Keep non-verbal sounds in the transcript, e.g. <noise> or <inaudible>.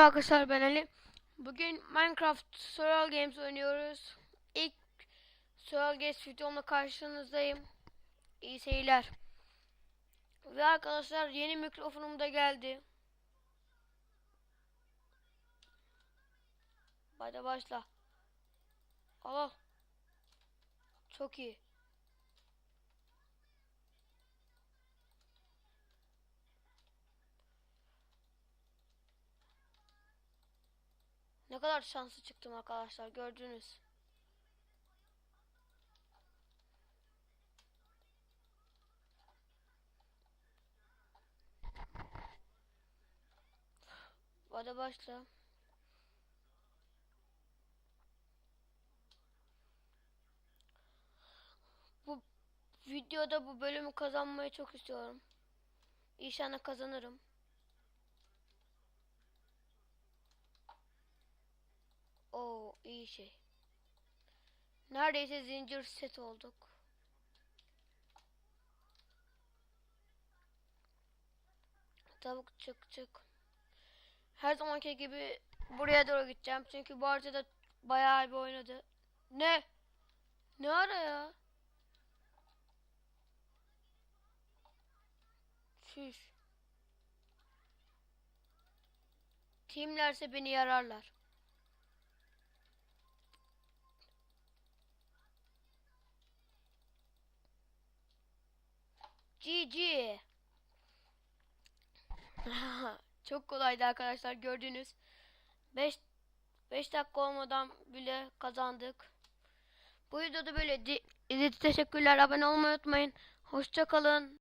Merhaba arkadaşlar ben Ali. Bugün Minecraft Survival Games oynuyoruz. İlk Survival Games videomla karşınızdayım. İyi seyirler. Ve arkadaşlar yeni mikrofonum da geldi. Hadi başla. Al al. Çok iyi. Ne kadar şanslı çıktım arkadaşlar gördünüz. Hadi başla. Bu videoda bu bölümü kazanmayı çok istiyorum. İnşallah kazanırım. Oo iyi şey. Neredeyse zincir set olduk. Tavuk çık çık. Her zamanki gibi buraya doğru gideceğim. Çünkü bu haritada bayağı bir oynadı. Ne? Ne ara ya? Şuş. Teamlerse beni yararlar. GG. <laughs> Çok kolaydı arkadaşlar gördünüz. 5 5 dakika olmadan bile kazandık. Bu videoda böyle. Teşekkürler. Abone olmayı unutmayın. Hoşça kalın.